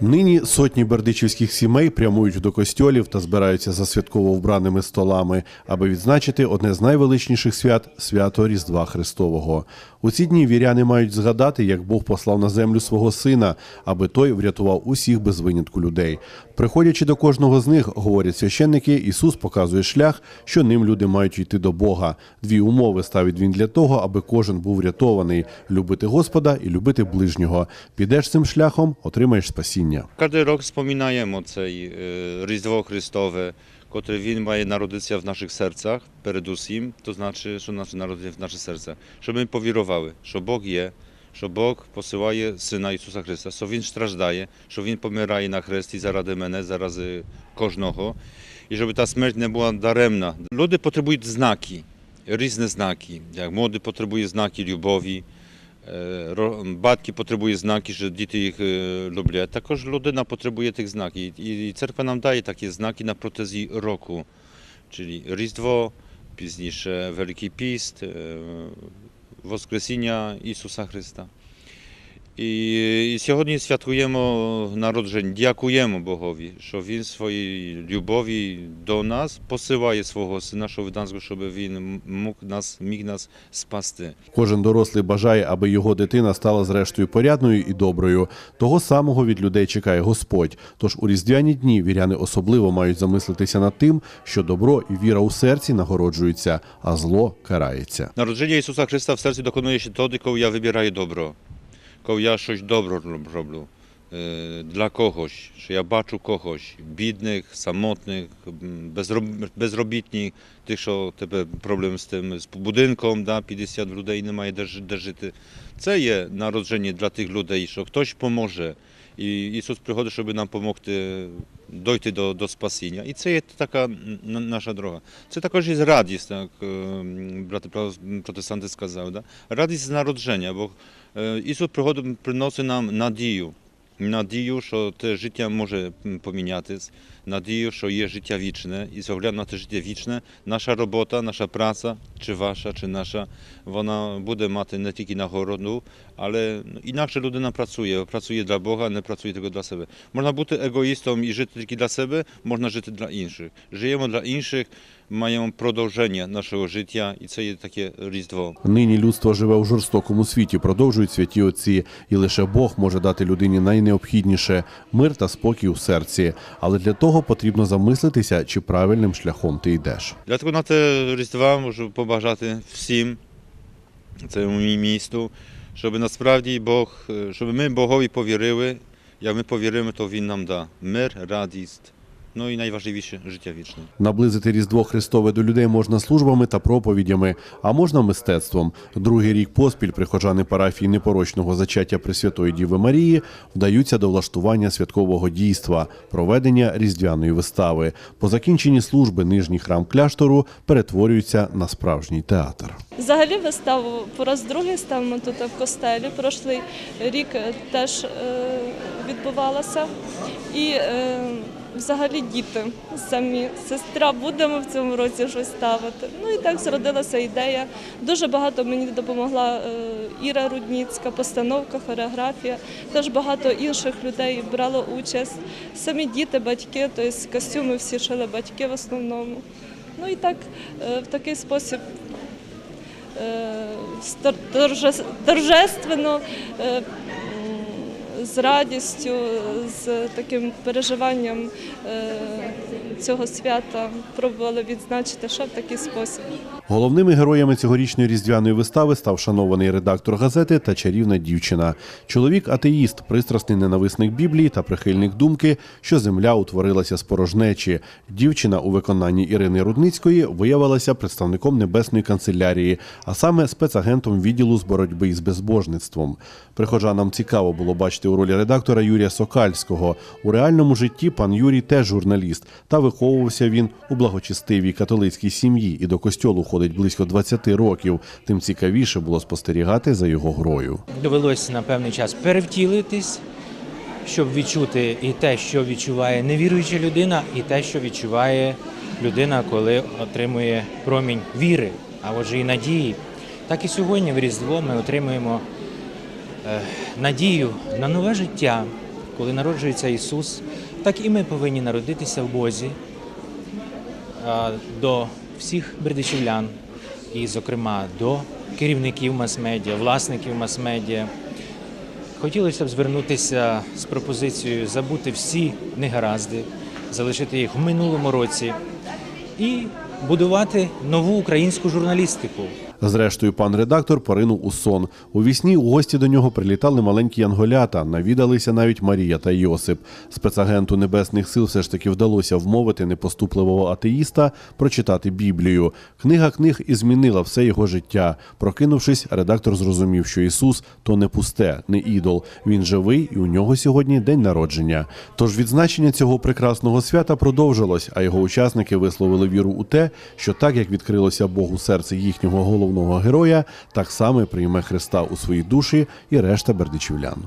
Нині сотні бердичівських сімей прямують до костьолів та збираються за святково вбраними столами, аби відзначити одне з найвеличніших свят свято Різдва Христового. У ці дні віряни мають згадати, як Бог послав на землю свого сина, аби той врятував усіх без винятку людей. Приходячи до кожного з них, говорять священники, Ісус показує шлях, що ним люди мають йти до Бога. Дві умови ставить він для того, аби кожен був врятований: любити Господа і любити ближнього. Підеш цим шляхом, отримаєш спасіння. Każdy rok wspominaємо цей е, Різдво Христове, Він має народитися в наших серцях, передусім, то значить, що наше народження в наших серцях, щоб ми повірували, що Бог є, що Бог посилає Сина Ісуса Христа, що Він страждає, що Він помирає на хресті заради мене, заради кожного, і щоб та смерть не була даремна. Люди потребують знаки, різні знаки. Як молоді потребує знаки любові, Е, ро- Батьки потребують знаки, що діти їх е, люблять. Також людина потребує тих знаків. І і церква нам дає такі знаки на протязі року. Czyli Різдво, пізніше Великий Піст, е, Воскресіння Ісуса Христа. І, сьогодні святкуємо народження, дякуємо Богові, що Він своїй любові до нас посилає свого сина, що в щоб він мог нас, міг нас спасти. Кожен дорослий бажає, аби його дитина стала зрештою порядною і доброю. Того самого від людей чекає Господь. Тож у різдвяні дні віряни особливо мають замислитися над тим, що добро і віра у серці нагороджуються, а зло карається. Народження Ісуса Христа в серці доконує się тоді, коли я вибираю добро. Коли я щось добре роб- роблю е, для когось, що я бачу когось, бідних, самотних, м, безроб- безробітних, тих, що тебе проблем з тим, з будинком, да, 50 людей немає де, жи- де жити. Це є народження для тих людей, що хтось поможе. І Ісус приходить, щоб нам допомогти дойти до, до спасіння. І це є така м, наша дорога. Це також є радість, так е, брати про- протестанти сказали. Е, Ісус пригодом приносить нам надію. Надію, що те життя може м, помінятись, надію, що є життя вічне, і з огляду на те життя вічне, наша робота, наша праця, чи ваша, чи наша, вона буде мати не тільки нагороду, але інакше людина працює, працює для Бога, не працює tylko dla себе. Можна бути егоїстом і жити тільки для себе, можна жити для інших. Живемо для інших, маємо продовження нашого життя, і це є таке різдво. Нині людство живе у жорстокому світі, продовжують святі отці, і лише Бог може дати людині найнеобхідніше мир та спокій у серці. Але для того потрібно замислитися, чи правильним шляхом ти йдеш. Dlatego na te Різдва можу побажати всім цьому місту, щоб насправді Бог, е, щоб ми Богові повірили. Як ми повіримо, то Він нам дасть мир, радість, ну і найважливіше життя вічне. Наблизити Різдво Христове до людей можна службами та проповідями, а можна мистецтвом. Другий рік поспіль прихожани парафії непорочного зачаття Пресвятої Діви Марії вдаються до влаштування святкового дійства, проведення різдвяної вистави. По закінченні служби нижній храм кляштору перетворюється на справжній театр. Взагалі виставу по раз другий ставимо тут в костелі. Прошлий рік теж е, відбувалася. І е, взагалі діти самі. Сестра будемо в цьому році щось ставити. Ну і так зродилася ідея. Дуже багато мені допомогла е, Іра Рудніцька, постановка, хореографія. Теж багато інших людей брало участь. Самі діти, батьки, тобто костюми всі шили батьки в основному. Ну і так е, в такий спосіб е, торжественно, з радістю, з таким переживанням е, цього свята пробували відзначити ще в такий спосіб. Головними героями цьогорічної різдвяної вистави став шанований редактор газети та чарівна дівчина. Чоловік атеїст, пристрасний ненависник Біблії та прихильник думки, що земля утворилася з порожнечі. Дівчина у виконанні Ірини Рудницької виявилася представником небесної канцелярії, а саме спецагентом відділу з боротьби із безбожництвом. Прихожанам цікаво було бачити у ролі редактора Юрія Сокальського. У реальному житті пан Юрій теж журналіст, та виховувався він у благочестивій католицькій сім'ї і до костьолу ходить близько 20 років. Тим цікавіше було спостерігати за його грою. довелося на певний час перевтілитись, щоб відчути і те, що відчуває невіруюча людина, і те, що відчуває людина, коли отримує промінь віри, а отже і надії. Так і сьогодні в Різдво ми отримуємо надію на нове життя, коли народжується Ісус, так і ми повинні народитися в Бозі до всіх бердичівлян, і, зокрема, до керівників мас-медіа, власників мас-медіа. Хотілося б звернутися з пропозицією забути всі негаразди, залишити їх в минулому році і будувати нову українську журналістику. Зрештою, пан редактор поринув у сон. У вісні у гості до нього прилітали маленькі янголята. Навідалися навіть Марія та Йосип. Спецагенту небесних сил все ж таки вдалося вмовити непоступливого атеїста прочитати Біблію. Книга книг і змінила все його життя. Прокинувшись, редактор зрозумів, що Ісус то не пусте, не ідол. Він живий, і у нього сьогодні день народження. Тож відзначення цього прекрасного свята продовжилось, а його учасники висловили віру у те, що так як відкрилося Богу серце їхнього головного героя, так само прийме Христа у свої душі і решта бердичівлян.